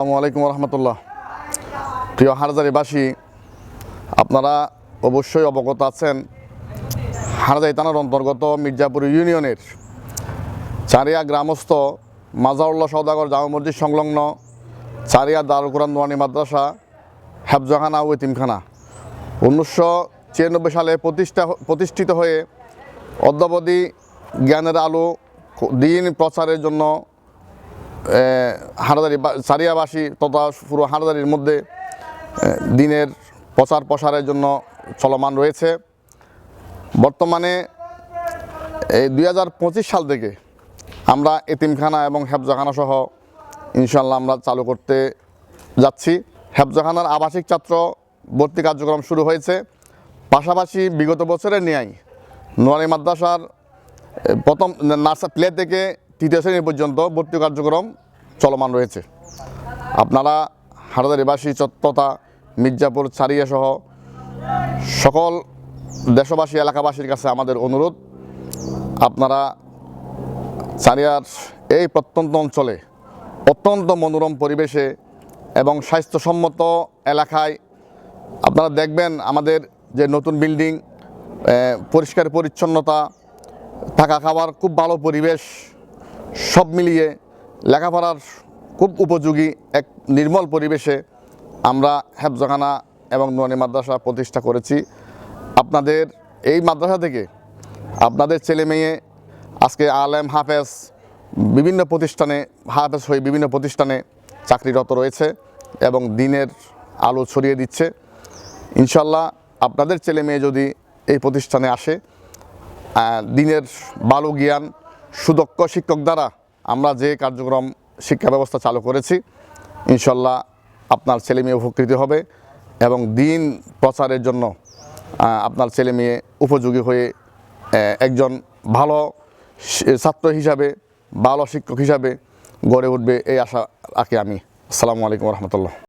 আসসালামু আলাইকুম রহমতুল্লাহ প্রিয় হারজারিবাসী, আপনারা অবশ্যই অবগত আছেন, হারজারি থানার অন্তর্গত মির্জাপুর ইউনিয়নের চারিয়া গ্রামস্থ মাজাউল্লাহ সৌদাগর জামা মসজিদ সংলগ্ন চারিয়া দারুল কোরআন নোয়ানি মাদ্রাসা হেফজাখানা ও এতিমখানা। উনিশশো ছিয়ানব্বই সালে প্রতিষ্ঠা প্রতিষ্ঠিত হয়ে অদ্যাবধি জ্ঞানের আলো দিন প্রচারের জন্য হানাদারি সারিয়াবাসী তথা পুরো হানাদারির মধ্যে দিনের প্রচার প্রসারের জন্য চলমান রয়েছে। বর্তমানে এই দু হাজার পঁচিশ সাল থেকে আমরা এতিমখানা এবং হেফজাখানা সহ ইনশাল্লাহ আমরা চালু করতে যাচ্ছি। হেফজাখানার আবাসিক ছাত্র ভর্তি কার্যক্রম শুরু হয়েছে। পাশাপাশি বিগত বছরের ন্যায় নোয়ারি মাদ্রাসার প্রথম নার্সার প্লে থেকে তৃতীয় শ্রেণি পর্যন্ত ভর্তি কার্যক্রম চলমান রয়েছে। আপনারা হারদারিবাসী তথা মির্জাপুর, ছাড়িয়া সহ সকল দেশবাসী, এলাকাবাসীর কাছে আমাদের অনুরোধ, আপনারা চারিয়ার এই প্রত্যন্ত অঞ্চলে অত্যন্ত মনোরম পরিবেশে এবং স্বাস্থ্যসম্মত এলাকায় আপনারা দেখবেন আমাদের যে নতুন বিল্ডিং পরিষ্কার পরিচ্ছন্নতা, থাকা খাওয়ার খুব ভালো পরিবেশ সব মিলিয়ে লেখাপড়ার খুব উপযোগী এক নির্মল পরিবেশে আমরা হেফজখানা এবং নোয়ানি মাদ্রাসা প্রতিষ্ঠা করেছি। আপনাদের এই মাদ্রাসা থেকে আপনাদের ছেলে মেয়ে, আজকে আলেম হাফেজ, বিভিন্ন প্রতিষ্ঠানে, হাফেজ হয়ে বিভিন্ন প্রতিষ্ঠানে চাকরিরত রয়েছে এবং দিনের আলো ছড়িয়ে দিচ্ছে। ইনশাল্লাহ আপনাদের ছেলে মেয়ে যদি এই প্রতিষ্ঠানে আসে দিনের ভালো জ্ঞান সুদক্ষ শিক্ষক দ্বারা আমরা যে কার্যক্রম শিক্ষা ব্যবস্থা চালু করেছি, ইনশাল্লাহ আপনার ছেলে মেয়ে উপকৃত হবে এবং দিন প্রচারের জন্য আপনার ছেলে মেয়ে উপযোগী হয়ে একজন ভালো ছাত্র হিসাবে, ভালো শিক্ষক হিসাবে গড়ে উঠবে এই আশা রাখি আমি। আসসালামু আলাইকুম রহমতুল্লাহ।